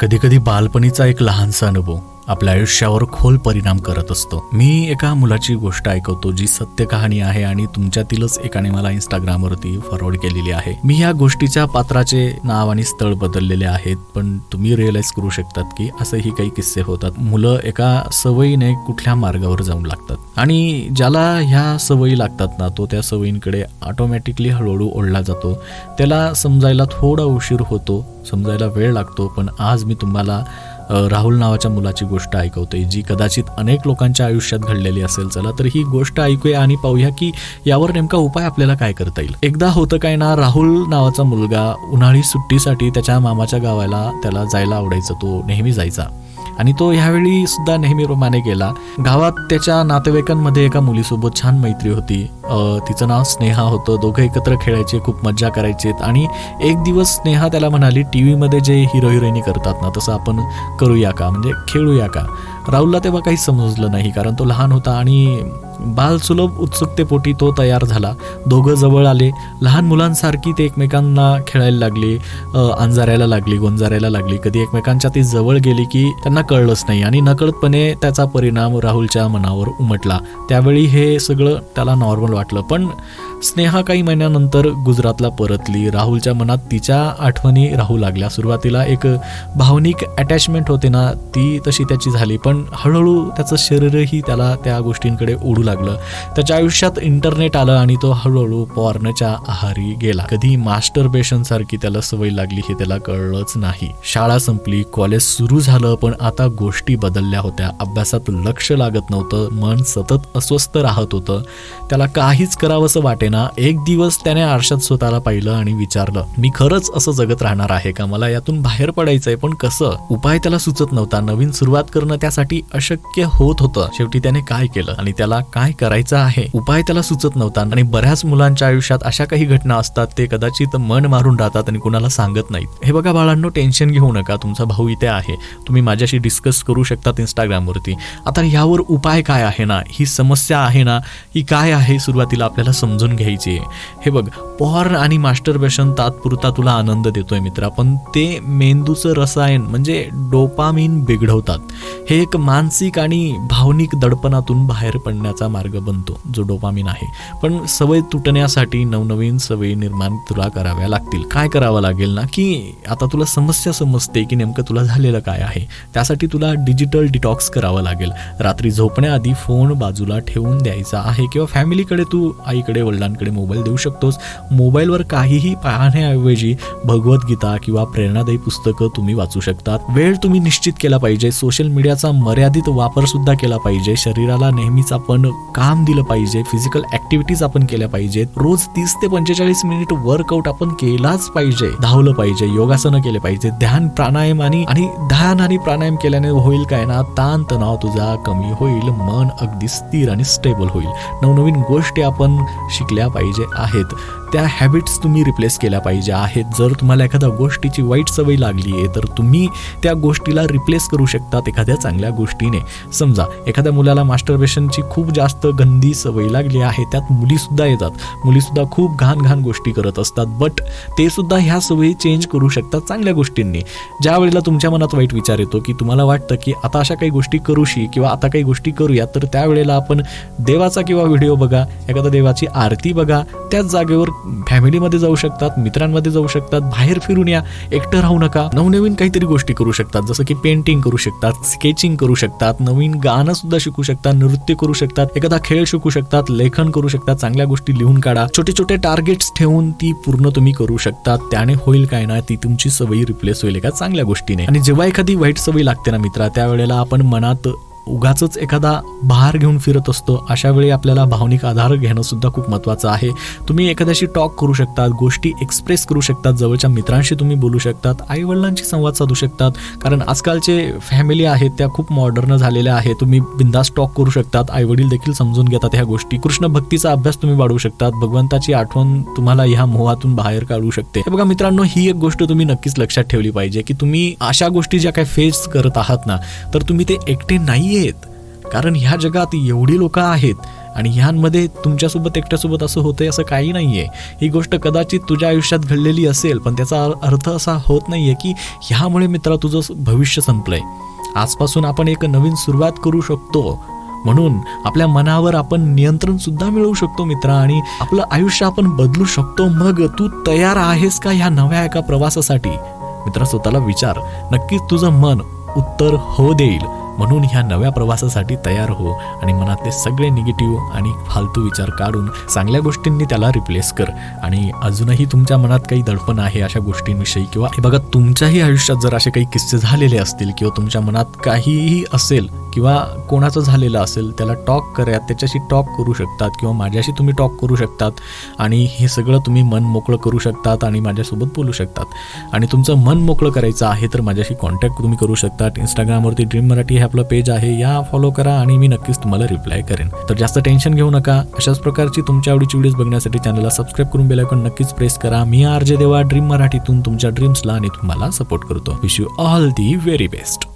कधी कधी बालपणीचा एक लहानसा अनुभव. आपल्या आयुष्यावर खोल परिणाम करत असतो. मी एका मुलाची गोष्ट ऐकवतो जी सत्य कहाणी आहे आणि तुमच्यातीलच एकाने मला इंस्टाग्रामवरती फॉरवर्ड केलेली आहे. मी या गोष्टीच्या पात्राचे नाव आणि स्थळ बदललेले आहेत पण तुम्ही रिअलाइज करू शकतात की असंही काही किस्से होतात. मुलं एका सवयीने कुठल्या मार्गावर जाऊन लागतात. आणि ज्याला ह्या सवयी लागतात ना तो त्या सवयींकडे ऑटोमॅटिकली हळूहळू ओढला जातो. त्याला समजायला थोडा उशीर होतो समजायला वेळ लागतो पण आज मी तुम्हाला राहुल नावाच्या मुलाची गोष्ट ऐकवते जी कदाचित अनेक लोकांच्या आयुष्यात घडलेली असेल. चला तर ही गोष्ट ऐकूया आणि पाहूया की यावर नेमका उपाय आपल्याला काय करता येईल. एकदा होतं काय ना राहुल नावाचा मुलगा उन्हाळी सुट्टीसाठी त्याच्या मामाच्या गावाला त्याला जायला आवडायचं तो नेहमी जायचा. आणि तो ह्यावेळी सुद्धा नेहमीप्रमाणे गेला. गावात त्याच्या नातेवाईकांमध्ये एका मुलीसोबत छान मैत्री होती. तिचं नाव स्नेहा होतं. दोघं एकत्र खेळायचे खूप मज्जा करायचेत आणि एक दिवस स्नेहा त्याला म्हणाली टी व्हीमध्ये जे हिरो हिरोईनी करतात ना तसं आपण करूया का? म्हणजे खेळूया का? राहुलला तेव्हा काही समजलं नाही कारण तो लहान होता आणि बालसुलभ उत्सुकतेपोटी तो तयार झाला. दोघं जवळ आले. लहान मुलांसारखी ते एकमेकांना खेळायला लागली अंजारायला लागली गोंजारायला लागली. कधी एकमेकांच्या ती जवळ गेली की त्यांना कळलंच नाही आणि नकळतपणे त्याचा परिणाम राहुलच्या मनावर उमटला. त्यावेळी हे सगळं त्याला नॉर्मल वाटलं. पण स्नेहा काही महिन्यानंतर गुजरातला परतली. राहुलच्या मनात तिच्या आठवणी राहू लागल्या. सुरुवातीला एक भावनिक अटॅचमेंट होते ना ती तशी त्याची झाली. पण हळूहळू त्याचं शरीरही त्याला त्या गोष्टींकडे ओढू लागलं. त्याच्या आयुष्यात इंटरनेट आलं आणि तो हळूहळू पॉर्नच्या आहारी गेला. कधी मास्टर सारखी त्याला सवय लागली हे त्याला कळलंच नाही. शाळा संपली कॉलेज सुरू झालं पण आता गोष्टी बदलल्या होत्या. अभ्यासात लक्ष लागत नव्हतं मन सतत अस्वस्थ राहत होतं. त्याला काहीच करावंसं वाटेना एक दिवस त्याने आरशात स्वतःला पाहिलं आणि विचारलं मी खरंच असं जगत राहणार आहे का? मला यातून बाहेर पडायचंय पण कसं? उपाय त्याला सुचत नव्हता. नवीन सुरुवात करणं त्यासाठी अशक्य होत होतं. शेवटी त्याने काय केलं आणि त्याला काय करायचं आहे? उपाय त्याला सुचत नव्हता आणि बऱ्याच मुलांच्या आयुष्यात अशा काही घटना असतात ते कदाचित मन मारून राहतात आणि कुणाला सांगत नाहीत. हे बघा बाळांनो टेन्शन घेऊ नका. तुमचा भाऊ इथे आहे. तुम्ही माझ्याशी डिस्कस करू शकतात इंस्टाग्रामवरती. आता यावर उपाय काय आहे ना? ही समस्या आहे ना? ही काय आहे? सुरुवातीला आपल्याला समजून घ्यायची. आहे हे बघ पॉर्न आणि मास्टरबेशन तात्पुरता तुला आनंद देतोय मित्रा पण ते मेंदूचं रसायन म्हणजे डोपामिन बिघडवतात. हे एक मानसिक आणि भावनिक दडपणातून बाहेर पडण्याचा मार्ग बनतो जो डोपामिन आहे. पण सवय तुटण्यासाठी नवनवीन सवयी निर्माण तुला कराव्या लागतील. काय करावं लागेल ना की आता तुला समस्या समजते की नेमकं तुला झालेलं काय आहे त्यासाठी तुला डिजिटल डिटॉक्स करावं लागेल. रात्री झोपण्याआधी फोन बाजूला ठेवून द्यायचा आहे किंवा फॅमिलीकडे तू आईकडे मुलांकडे मोबाईल देऊ शकतोस. मोबाईलवर काहीही पाहण्याऐवजी भगवद्गीता किंवा प्रेरणादायी पुस्तकं तुम्ही वाचू शकतात. वेळ तुम्ही निश्चित केला पाहिजे. सोशल मीडियाचा मर्यादित वापर सुद्धा केला पाहिजे. शरीराला नेहमीच आपण काम दिलं पाहिजे. फिजिकल ऍक्टिव्हिटीज आपण केल्या पाहिजेत. रोज तीस ते पंचेचाळीस मिनिट वर्कआउट आपण केलाच पाहिजे. धावलं पाहिजे. योगासनं केले पाहिजे. ध्यान प्राणायाम आणि आणि ध्यान आणि प्राणायाम केल्याने होईल काय ना? ताण तणाव तुझा कमी होईल. मन अगदी स्थिर आणि स्टेबल होईल. नवनवीन गोष्टी आपण शिकल्या केल्या पाहिजे आहेत. त्या हॅबिट्स तुम्ही रिप्लेस केल्या पाहिजे आहेत. जर तुम्हाला एखाद्या गोष्टीची वाईट सवय लागली आहे तर तुम्ही त्या गोष्टीला रिप्लेस करू शकतात एखाद्या चांगल्या गोष्टीने. समजा एखाद्या मुलाला मास्टरबेशनची खूप जास्त गंदी सवय लागली आहे त्यात मुलीसुद्धा येतात. मुलीसुद्धा खूप घाण घाण गोष्टी करत असतात बट ते सुद्धा ह्या सवयी चेंज करू शकतात चांगल्या गोष्टींनी. ज्या वेळेला तुमच्या मनात वाईट विचार येतो की तुम्हाला वाटतं की आता अशा काही गोष्टी करूशी किंवा आता काही गोष्टी करूया तर त्यावेळेला आपण देवाचा किंवा व्हिडिओ बघा एखाद्या देवाची आरती बघा त्याच जागेवर फॅमिलीमध्ये जाऊ शकतात मित्रांमध्ये जाऊ शकतात बाहेर फिरून या एकटं राहू नका. नवनवीन काहीतरी गोष्टी करू शकतात जसं की पेंटिंग करू शकतात स्केचिंग करू शकतात नवीन गाणं सुद्धा शिकू शकतात नृत्य करू शकतात एखादा खेळ शिकू शकतात लेखन करू शकतात चांगल्या गोष्टी लिहून काढा. छोटे छोटे टार्गेट्स ठेवून ती पूर्ण तुम्ही करू शकतात त्याने होईल काय ना ती तुमची सवयी रिप्लेस होईल एका चांगल्या गोष्टीने. आणि जेव्हा एखादी वाईट सवय लागते ना मित्रा त्यावेळेला आपण मनात उगाच एखादा भार घेऊन फिरत असतो अशा वेळी आपल्याला भावनिक आधार घेणं सुद्धा खूप महत्त्वाचं आहे. तुम्ही एखाद्याशी टॉक करू शकतात गोष्टी एक्सप्रेस करू शकतात जवळच्या मित्रांशी तुम्ही बोलू शकतात आई वडिलांशी संवाद साधू शकतात. कारण आजकालचे फॅमिली आहेत त्या खूप मॉडर्न झालेल्या आहेत. तुम्ही बिंदास टॉक करू शकतात आई वडील देखील समजून घेतात ह्या गोष्टी. कृष्ण भक्तीचा अभ्यास तुम्ही वाढवू शकतात भगवंताची आठवण तुम्हाला ह्या मोहातून बाहेर काढू शकते. बघा मित्रांनो ही एक गोष्ट तुम्ही नक्कीच लक्षात ठेवली पाहिजे की तुम्ही अशा गोष्टी ज्या काही फेस करत आहात ना तर तुम्ही ते एकटे नाही आहेत. कारण ह्या जगात एवढी लोक आहेत आणि ह्यांमध्ये तुमच्यासोबत एकट्यासोबत असं होतंय असं काही नाहीये. ही गोष्ट कदाचित तुझ्या आयुष्यात घडलेली असेल पण त्याचा अर्थ असा होत नाहीये की ह्यामुळे मित्रा तुझं भविष्य संपलंय. आजपासून आपण एक नवीन सुरुवात करू शकतो. म्हणून आपल्या मनावर आपण नियंत्रण सुद्धा मिळवू शकतो मित्र आणि आपलं आयुष्य आपण बदलू शकतो. मग तू तयार आहेस का ह्या नव्या एका प्रवासासाठी? मित्र स्वतःला विचार. नक्कीच तुझं मन उत्तर हो देईल. म्हणून ह्या नव्या प्रवासासाठी तयार हो आणि मनातले सगळे निगेटिव्ह आणि फालतू विचार काढून चांगल्या गोष्टींनी त्याला रिप्लेस कर. आणि अजूनही तुमच्या मनात काही दडपण आहे अशा गोष्टींविषयी किंवा हे बघा तुमच्याही आयुष्यात जर असे काही किस्से झालेले असतील किंवा तुमच्या मनात काहीही असेल किंवा कोणाचं झालेलं असेल त्याला टॉक करा त्याच्याशी टॉक करू शकतात किंवा माझ्याशी तुम्ही टॉक करू शकतात आणि हे सगळं तुम्ही मन मोकळं करू शकतात आणि माझ्यासोबत बोलू शकतात. आणि तुमचं मन मोकळं करायचं आहे तर माझ्याशी कॉन्टॅक्ट तुम्ही करू शकतात. इंस्टाग्रामवरती ड्रीम मराठी हे आपलं पेज आहे या फॉलो करा आणि मी नक्कीच तुम्हाला रिप्लाय करेन. तर जास्त टेन्शन घेऊ नका. अशाच प्रकारची तुमच्या आवडीची व्हिडिओज बघण्यासाठी चॅनलला सबस्क्राईब करून बेलायकॉन नक्कीच प्रेस करा. मी आर जे देवा ड्रीम मराठीतून तुमच्या ड्रीम्सला आणि तुम्हाला सपोर्ट करतो. Wish you all the very best